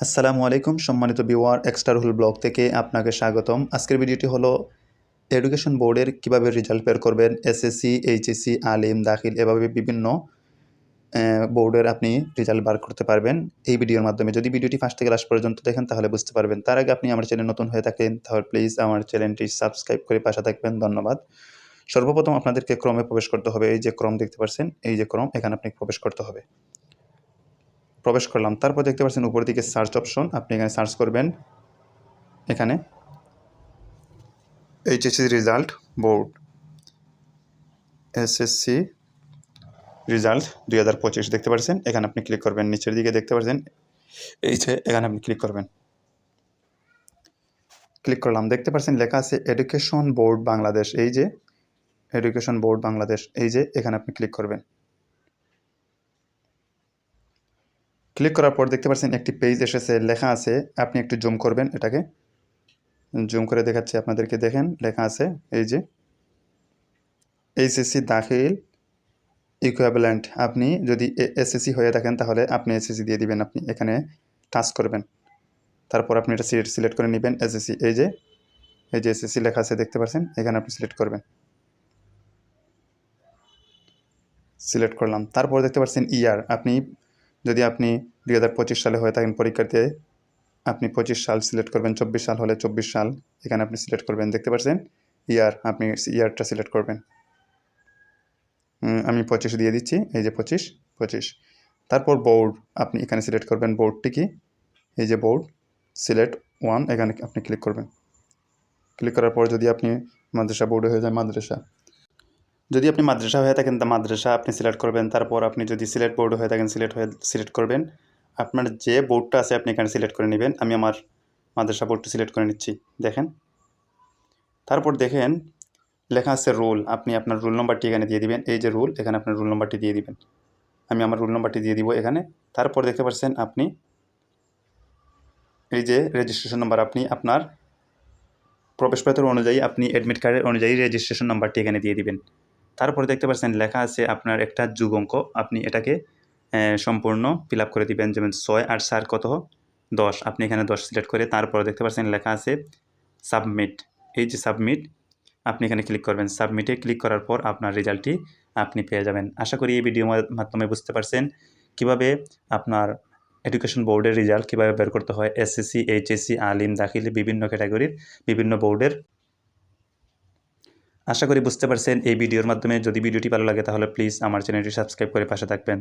আসসালামু আলাইকুম সম্মানিত বিওয়ার এক্সটারহুল ব্লগ থেকে আপনাকে স্বাগতম। আজকের ভিডিওটি হলো এডুকেশন বোর্ডের কীভাবে রেজাল্ট বের করবেন এসএসসি এইচএসসি আলিম, দাখিল এভাবে বিভিন্ন বোর্ডের আপনি রেজাল্ট বার করতে পারবেন। এই ভিডিওর মাধ্যমে যদি ভিডিওটি ফার্স্ট থেকে লাস্ট পর্যন্ত দেখেন তাহলে বুঝতে পারবেন। তার আগে আপনি আমার চ্যানেল নতুন হয়ে থাকেন, তাহলে প্লিজ আমার চ্যানেলটি সাবস্ক্রাইব করে পাশে থাকবেন। ধন্যবাদ। সর্বপ্রথম আপনাদেরকে ক্রমে প্রবেশ করতে হবে। এই যে ক্রম দেখতে পাচ্ছেন, এই যে ক্রম, এখানে আপনি প্রবেশ করতে হবে। প্রবেশ করলাম। তারপর দেখতে পাচ্ছেন উপর দিকে সার্চ অপশন আপনি এখানে সার্চ করবেন। এখানে HSC result board SSC result দুই হাজার পঁচিশ, দেখতে পাচ্ছেন? এখানে আপনি ক্লিক করবেন, নিচের দিকে দেখতে পাচ্ছেন? এই যে, এখানে আপনি ক্লিক করবেন। ক্লিক করলাম, দেখতে পাচ্ছেন লেখা আছে এডুকেশন বোর্ড বাংলাদেশ এই যে এডুকেশন বোর্ড বাংলাদেশ এই যে, এখানে আপনি ক্লিক করবেন। ক্লিক করার পর দেখতে পাচ্ছেন একটি পেজ এসেছে, লেখা আছে, আপনি একটু জুম করবেন এটাকে। জুম করে দেখাচ্ছি আপনাদেরকে, দেখেন, লেখা আছে, এই যে এইচএসসি দাখিল ইকুইভ্যালেন্ট আপনি যদি এসএসসি হয়ে থাকেন তাহলে আপনি এসএসসি দিয়ে দিবেন, আপনি এখানে টাচ করবেন। তারপর আপনি এটা সিলেক্ট সিলেক্ট করে নেবেন এসএসসি এই যে এই যে এসএসসি লেখা আছে, দেখতে পাচ্ছেন, এখানে আপনি সিলেক্ট করবেন। সিলেক্ট করলাম। তারপর দেখতে পাচ্ছেন ইয়ার আপনি যদি আপনি দুই হাজার পঁচিশ সালে হয়ে থাকেন পরীক্ষাতে আপনি পঁচিশ সাল সিলেক্ট করবেন, চব্বিশ সাল হলে চব্বিশ সাল এখানে আপনি সিলেক্ট করবেন, দেখতে পাচ্ছেন? ইয়ার আপনি ইয়ারটা সিলেক্ট করবেন। আমি পঁচিশ দিয়ে দিচ্ছি, এই যে পঁচিশ পঁচিশ। তারপর বোর্ড আপনি এখানে সিলেক্ট করবেন বোর্ডটি কি? এই যে বোর্ড সিলেক্ট ওয়ান এখানে আপনি ক্লিক করবেন। ক্লিক করার পর যদি আপনি মাদ্রাসা বোর্ডে হয়ে যায়, মাদ্রাসা। যদি আপনি মাদ্রাসা হয়ে থাকেন, তা মাদ্রাসা আপনি সিলেক্ট করবেন। তারপর আপনি যদি সিলেট বোর্ড হয়ে থাকেন সিলেক্ট হয়ে সিলেক্ট করবেন। আপনার যে বোর্ডটা আছে, আপনি এখানে সিলেক্ট করে নেবেন। আমি আমার মাদ্রাসা বোর্ডটা সিলেক্ট করে নিচ্ছি। দেখেন। তারপর দেখেন, লেখা আছে রুল আপনি আপনার রুল নম্বরটি এখানে দিয়ে দিবেন। এই যে রুল এখানে আপনার রুল নম্বরটি দিয়ে দিবেন। আমি আমার রুল নম্বরটি দিয়ে দিব এখানে। তারপর দেখতে পাচ্ছেন আপনি, এই যে রেজিস্ট্রেশন নম্বর আপনি আপনার প্রবেশপত্র অনুযায়ী, আপনি অ্যাডমিট কার্ডের অনুযায়ী রেজিস্ট্রেশন নাম্বারটি এখানে দিয়ে দিবেন। তারপরে দেখতে পাচ্ছেন লেখা আছে আপনার একটা যুগ অঙ্ক আপনি এটাকে সম্পূর্ণ ফিল আপ করে দিবেন। যেমন ছয় আর চার কত? দশ। আপনি এখানে দশ সিলেক্ট করে তারপরে দেখতে পাচ্ছেন লেখা আছে সাবমিট এই যে সাবমিট আপনি এখানে ক্লিক করবেন। সাবমিটে ক্লিক করার পর আপনার রেজাল্টটি আপনি পেয়ে যাবেন। আশা করি এই ভিডিওর মাধ্যমে বুঝতে পারছেন কীভাবে আপনার এডুকেশন বোর্ডের রেজাল্ট কীভাবে বের করতে হয়। এসএসসি এইচএসসি আলিম, দাখিল বিভিন্ন ক্যাটাগরির বিভিন্ন বোর্ডের আশা করি বুঝতে পারছেন এই ভিডিওর মাধ্যমে। যদি ভিডিওটি ভালো লাগে তাহলে প্লিজ আমার চ্যানেলটি সাবস্ক্রাইব করে পাশে থাকবেন।